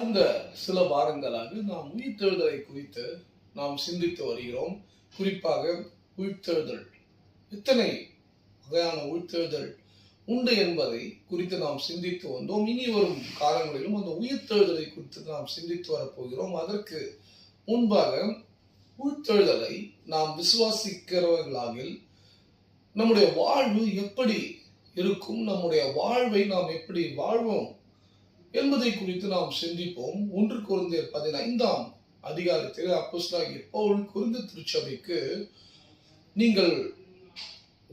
கடந்த சில வாரங்களாக நாம் உயிர்த்தெழுதலை குறித்து நாம் சிந்தித்து வருகிறோம். குறிப்பாக உயிர்த்தெழுதல். எத்தனை வகையான உயிர்த்தெழுதல் உண்டு என்பதை குறித்து நாம் சிந்தித்து வந்தோம். இனி வரும் காலங்களிலும் அந்த உயிர்த்தெழுதலை குறித்து நாம் சிந்தித்து வரப்போகிறோம். அதற்கு முன்பாக உயிர்த்தெழுதலை நாம் விசுவாசிக்கிறவர்களாக நம்முடைய வாழ்வு எப்படி இருக்கும்? நம்முடைய வாழ்வை நாம் எப்படி வாழ்வோம்? என்பதை குறித்து நாம் சிந்திப்போம். ஒன்று குறைந்த பதினைந்தாம் அதிகாரத்தில் அப்போஸ்தலனாகிய பவுல் குருந்த திருச்சபைக்கு நீங்கள்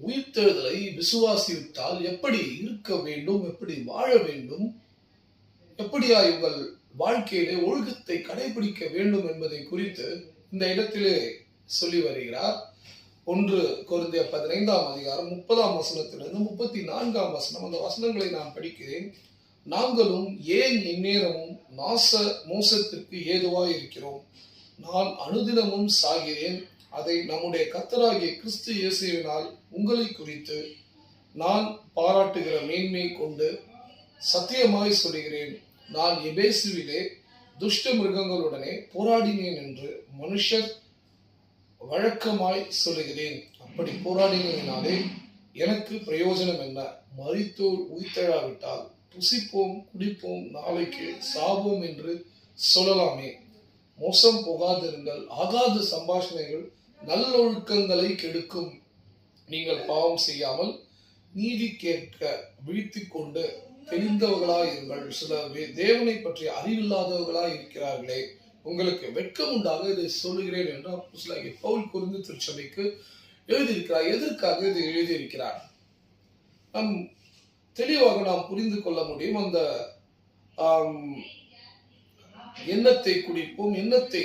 உயிர்த்தெழுதலை விசுவாசித்தால் எப்படி இருக்க வேண்டும்? எப்படி வாழ வேண்டும்? எப்படியா உங்கள் வாழ்க்கையிலே ஒழுக்கத்தை கடைபிடிக்க வேண்டும்? என்பதை குறித்து இந்த இடத்திலே சொல்லி வருகிறார். ஒன்று குறைந்த பதினைந்தாம் அதிகாரம் முப்பதாம் வசனத்திலிருந்து முப்பத்தி நான்காம் வசனம். அந்த வசனங்களை நான் படிக்கிறேன். நாங்களும் ஏன் இந்நேரமும் நாச மோசத்திற்கு ஏதுவாய் இருக்கிறோம் நான் அனுதினமும் சாகிறேன். அதை நம்முடைய கத்தராகிய கிறிஸ்து இயேசுவினால் உங்களை குறித்து நான் பாராட்டுகிற மேன்மை கொண்டு சத்தியமாய் சொல்கிறேன் நான் எபேசுவிலே துஷ்ட மிருகங்களுடனே போராடினேன் என்று மனுஷர் வழக்கமாய் சொல்லுகிறேன். அப்படி போராடினதினாலே எனக்கு பிரயோஜனம் என்ன? மறித்தோர் உயிர்த்தெழாவிட்டால் புசிப்போம் குடிப்போம் நாளைக்கு சாவோம் என்று சொல்லலாமே. மோசம் போகாதிருங்கள். ஆகாத சம்பாஷணைகள் நல்லொழுக்கங்களை கெடுக்கும். நீங்கள் பாவம் செய்யாமல் நீதி கேட்க விழித்து கொண்டு தெரிந்தவர்களாயிருங்கள். சிலர் தேவனை பற்றி அறிவில்லாதவர்களாய் இருக்கிறார்களே. உங்களுக்கு வெட்கம் உண்டாக இதை சொல்லுகிறேன் என்று அப்போஸ்தலனாகிய பவுல் குறிந்து திருச்சபைக்கு எழுதியிருக்கிறார். எதற்காக இதை எழுதியிருக்கிறார்? நம் தெளிவாக நாம் புரிந்து கொள்ள முடியும் அந்த எண்ணத்தை குடிப்போம் எண்ணத்தை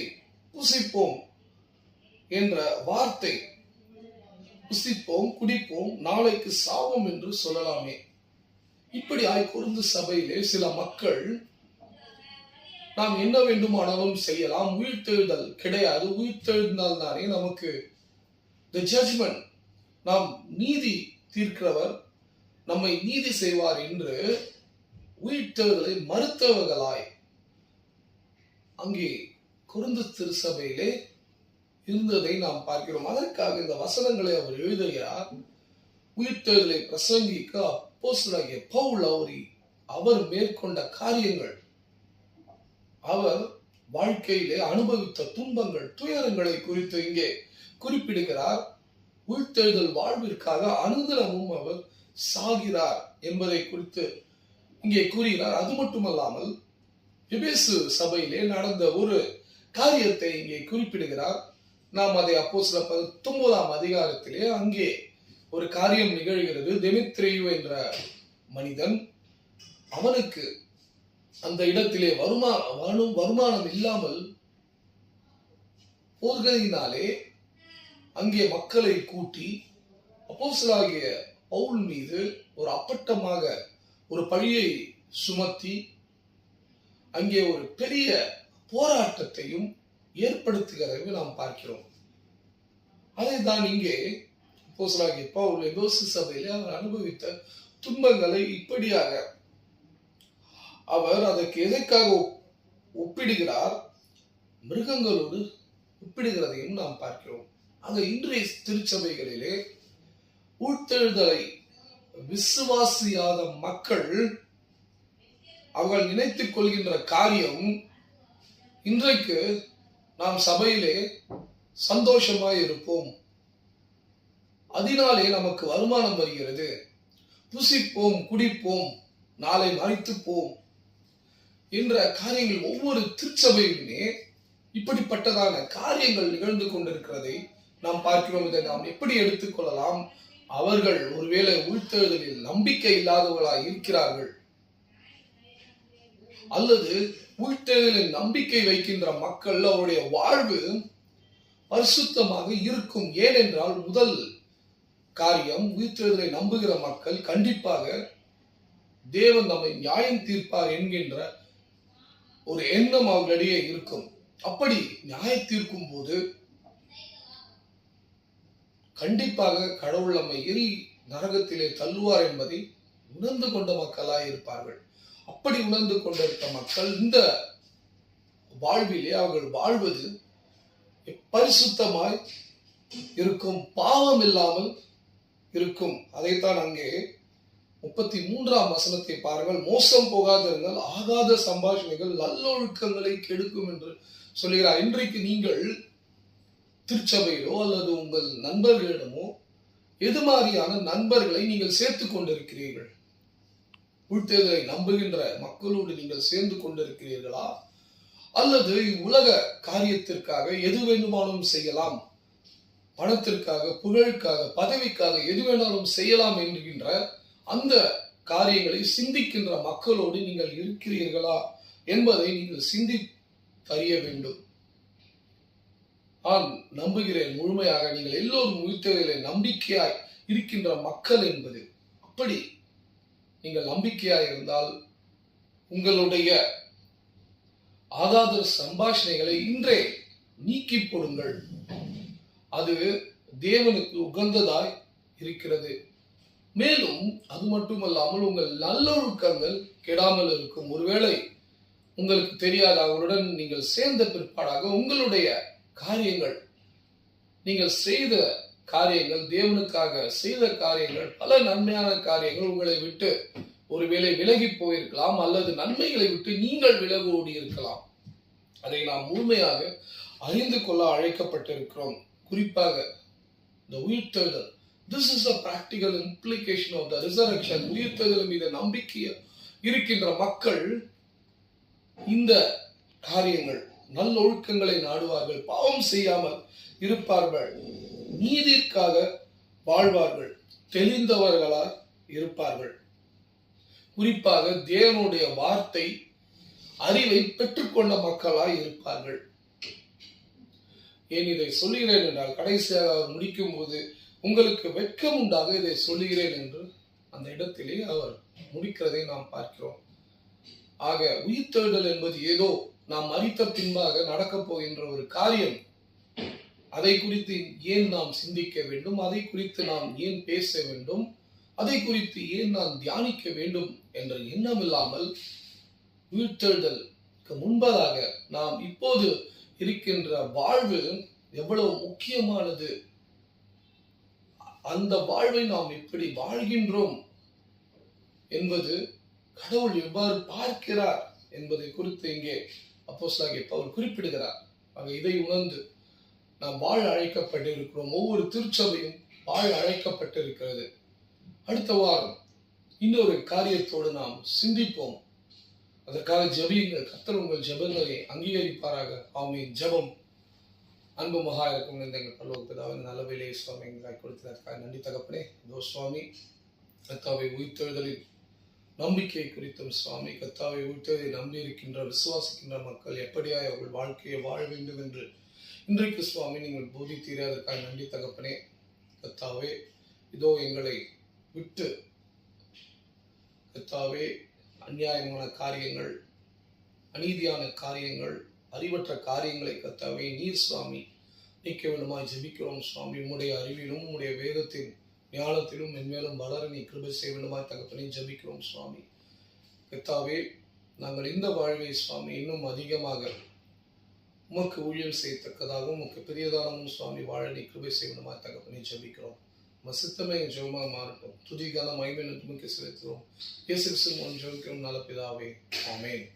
புசிப்போம் என்ற வார்த்தை. புசிப்போம் குடிப்போம் நாளைக்கு சாவோம் என்று சொல்லலாமே. இப்படி ஆய்குறுந்து சபையிலே சில மக்கள் நாம் என்ன வேண்டுமானாலும் செய்யலாம். உயிர்த்தெழுதல் கிடையாது. உயிர்த்தெழுந்தால் தானே நமக்கு த ஜட்ஜ்மெண்ட் நாம் நீதி தீர்க்கிறவர் நம்மை நீதி செய்வார் என்று உயிர்த்தவர்களை மறுத்தவர்களாய். அங்கே குருந்து திருச்சபையிலே இருந்ததை நாம் பார்க்கிறோம். அதற்காக இந்த வசனங்களை அவர் எழுதுகிறார். உயிர்த்தவர்களை பிரசங்கிக்க அப்போஸ்தலனாகிய பவுல் அவரி அவர் மேற்கொண்ட காரியங்கள். அவர் வாழ்க்கையிலே அனுபவித்த துன்பங்கள் துயரங்களை குறித்து இங்கே குறிப்பிடுகிறார். உயிர்த்தெழுதல் வாழ்விற்காக அனுதினமும் அவர் சாகிறார் என்பதை குறித்து இங்கே கூறுகிறார் அது மட்டுமல்லாமல் எபேசு சபையிலே நடந்த ஒரு காரியத்தை இங்கே குறிப்பிடுகிறார். நாம் அதை அப்போ சில பத்தொன்பதாம் அதிகாரத்திலே அங்கே ஒரு காரியம் நிகழ்கிறது. தெமித்ரேயு என்ற மனிதன் அவனுக்கு அந்த இடத்திலே வருமா வரும் வருமானம் இல்லாமல் போர்கையினாலே அங்கே மக்களை கூட்டி அப்போஸ்தலனாகிய பவுல் மீது ஒரு அப்பட்டமாக ஒரு பழியை சுமத்தி அங்கே ஒரு பெரிய போராட்டத்தையும் ஏற்படுத்துகிறதை நாம் பார்க்கிறோம். அதை தான் இங்கே அப்போஸ்தலனாகிய பவுல் எபோசு சபையிலே அவர் அனுபவித்த துன்பங்களை இப்படியாக அவர் அதற்கு எதற்காக ஒப்- ஒப்பிடுகிறார்? மிருகங்களோடு ஒப்பிடுகிறதையும் நாம் பார்க்கிறோம். ஆக இன்றைய திருச்சபைகளிலே உட்தெழுதலை விசுவாசியாத மக்கள் அவர்கள் நினைத்துக் கொள்கின்ற காரியம் இன்றைக்கு நாம் சபையிலே சந்தோஷமாய் இருப்போம். அதனாலே நமக்கு வருமானம் வருகிறது. புசிப்போம் குடிப்போம் நாளை மறித்துப்போம் என்ற காரியங்கள் ஒவ்வொரு திருச்சபையிலுமே இப்படிப்பட்டதான காரியங்கள் நிகழ்ந்து கொண்டிருக்கிறதை நாம் பார்க்கிறோம். இதை நாம் எப்படி எடுத்துக்கொள்ளலாம் அவர்கள் ஒருவேளை உள்தேர்தலில் நம்பிக்கை இல்லாதவர்களாக இருக்கிறார்கள். அல்லது உள்தேர்தலில் நம்பிக்கை வைக்கின்ற மக்கள் அவருடைய வாழ்வு பரிசுத்தமாக இருக்கும். ஏனென்றால் முதல் காரியம் உயிர்த்தெழுதலை நம்புகிற மக்கள் கண்டிப்பாக தேவன் நம்மை நியாயம் தீர்ப்பார் என்கின்ற ஒரு எண்ணம் அவர்களிடையே இருக்கும். அப்படி நியாய தீர்க்கும் போது கண்டிப்பாக கடவுள் நம்மை எரி நரகத்திலே தள்ளுவார் என்பதை உணர்ந்து கொண்ட மக்களாக இருப்பார்கள். அப்படி உணர்ந்து கொண்டிருக்க மக்கள் இந்த வாழ்விலே அவர்கள் வாழ்வது பரிசுத்தமாய் இருக்கும் பாவம் இல்லாமல் இருக்கும். அதைத்தான் அங்கே முப்பத்தி மூன்றாம் வசனத்தை பாருங்கள். மோசம் போகாதிருங்கள் ஆகாத சம்பாஷணைகள் நல்லொழுக்கங்களை கெடுக்கும் என்று சொல்கிறார். இன்றைக்கு நீங்கள் திருச்சபையிலோ அல்லது உங்கள் நண்பர்களிடமோ எது மாதிரியான நண்பர்களை நீங்கள் சேர்த்து கொண்டிருக்கிறீர்கள்? உள்தேர்தலை நம்புகின்ற மக்களோடு நீங்கள் சேர்ந்து கொண்டிருக்கிறீர்களா? அல்லது உலக காரியத்திற்காக எது வேண்டுமானாலும் செய்யலாம். பணத்திற்காக புகழுக்காக பதவிக்காக எது வேணாலும் செய்யலாம் என்கின்ற அந்த காரியங்களை சிந்திக்கின்ற மக்களோடு நீங்கள் இருக்கிறீர்களா என்பதை நீங்கள் சிந்தி அறிய வேண்டும். நான் நம்புகிறேன். முழுமையாக நீங்கள் எல்லோரும் உயிர்த்தவர்களை நம்பிக்கையாய் இருக்கின்ற மக்கள் என்பது. அப்படி நீங்கள் நம்பிக்கையாய் இருந்தால் உங்களுடைய ஆதாத சம்பாஷணைகளை இன்றே நீக்கி போடுங்கள். அது தேவனுக்கு உகந்ததாய் இருக்கிறது. மேலும் அது மட்டுமல்லாமல் உங்கள் நல்லொழுக்கங்கள் கெடாமல் இருக்கும். ஒருவேளை உங்களுக்கு தெரியாத அவருடன் நீங்கள் சேர்ந்த பிற்பாடாக உங்களுடைய காரியங்கள். நீங்கள் செய்த காரியங்கள் தேவனுக்காக செய்த காரியங்கள் பல நன்மையான காரியங்கள் உங்களை விட்டு ஒருவேளை விலகி போயிருக்கலாம் அல்லது நன்மைகளை விட்டு நீங்கள் விலகோடி இருக்கலாம். அதை நாம் முழுமையாக அறிந்து கொள்ள அழைக்கப்பட்டிருக்கிறோம். குறிப்பாக இந்த உயிர்த்தெழுதல் this is a practical implication of the resurrection உயிர்த்தெழுதல் மீது நம்பிக்கை இருக்கின்ற மக்கள் இந்த காரியங்கள் நல்லொழுக்கங்களை நாடுவார்கள் பாவம் செய்யாமல் இருப்பார்கள். நீதிக்காக வாழ்வார்கள் தெளிந்தவர்களால் இருப்பார்கள். குறிப்பாக தேவனுடைய வார்த்தை அறிவை பெற்றுக்கொண்ட மக்களாய் இருப்பார்கள். ஏன் இதை சொல்லுகிறேன் என்றால் கடைசியாக அவர் முடிக்கும் போது உங்களுக்கு வெட்கம் உண்டாக இதை சொல்லுகிறேன் என்று அந்த இடத்திலே அவர் முடிக்கிறதை நாம் பார்க்கிறோம். ஆக உயிர்த்தெழுதல் என்பது ஏதோ நாம் மறித்த பின்பாக நடக்கப் போகின்ற ஒரு காரியம். அதை குறித்து ஏன் நாம் சிந்திக்க வேண்டும்? அதை குறித்து நாம் ஏன் பேச வேண்டும்? அதை குறித்து ஏன் நாம் தியானிக்க வேண்டும் என்ற எண்ணம் இல்லாமல் உயிர்த்தெழுதலுக்கு முன்பதாக நாம் இப்போது இருக்கின்ற வாழ்வு எவ்வளவு முக்கியமானது? அந்த வாழ்வை நாம் எப்படி வாழ்கின்றோம் என்பது கடவுள் எவ்வாறு பார்க்கிறார் என்பதை குறித்து இங்கே அப்போஸ்லாகிய பவுல் குறிப்பிடுகிறார். ஆக இதை உணர்ந்து நாம் வாழ அழைக்கப்பட்டிருக்கிறோம். ஒவ்வொரு திருச்சபையும் வாழ அழைக்கப்பட்டிருக்கிறது. அடுத்த வாரம் இன்னொரு காரியத்தோடு நாம் சிந்திப்போம். அதற்காக ஜபியுங்கள். கத்தர் உங்கள் ஜெபங்களை அங்கீகரிப்பாராக. ஆமீன். ஜெபம் அன்பு மகா இருக்கும் இந்த எங்கள் பல்லவ பிதாவை நல்ல வேலையை சுவாமி எங்களுக்கு கொடுத்ததற்காக நன்றி தகப்பனே. தோ சுவாமி கத்தாவை உயிர்த்தெழுதலில் நம்பிக்கை குறித்தும் சுவாமி கத்தாவை உயிர்த்தெழுதை நம்பி இருக்கின்ற விசுவாசிக்கின்ற மக்கள் எப்படியாய் அவர்கள் வாழ்க்கையை வாழ வேண்டும் என்று இன்றைக்கு சுவாமி நீங்கள் போதித்தீரே. அதற்காக நன்றி தகப்பனே. கத்தாவே இதோ எங்களை விட்டு. கத்தாவே அநியாயமான காரியங்கள் அநீதியான காரியங்கள் அறிவற்ற காரியங்களை கத்தாவே நீர் சுவாமி நீக்க வேண்டுமாய் ஜெபிக்கிறோம் சுவாமி. உம்முடைய அறிவிலும் உம்முடைய வேதத்தின் ஞானத்திலும் மென்மேலும் வளர நீ கிருபை செய்ய வேண்டுமாய் தகப்பனை ஜபிக்கிறோம் சுவாமி. கத்தாவே நாங்கள் இந்த வாழ்வை சுவாமி இன்னும் அதிகமாக உமக்கு ஊழியம் செய்யத்தக்கதாகவும் உமக்கு பெரியதானமும் சுவாமி வாழ நீ கிருபை செய்ய வேண்டுமாய் தகப்பனை ஜபிக்கிறோம். மசித்தமே சித்தமே என் ஜெபமாக மாறட்டும். துதிகான மைமை நட்டுமுக்கு செலுத்துவோம் இயேசு கிறிஸ்து ஜெபிக்கிறோம். நல்ல பிதாவே. ஆமென்.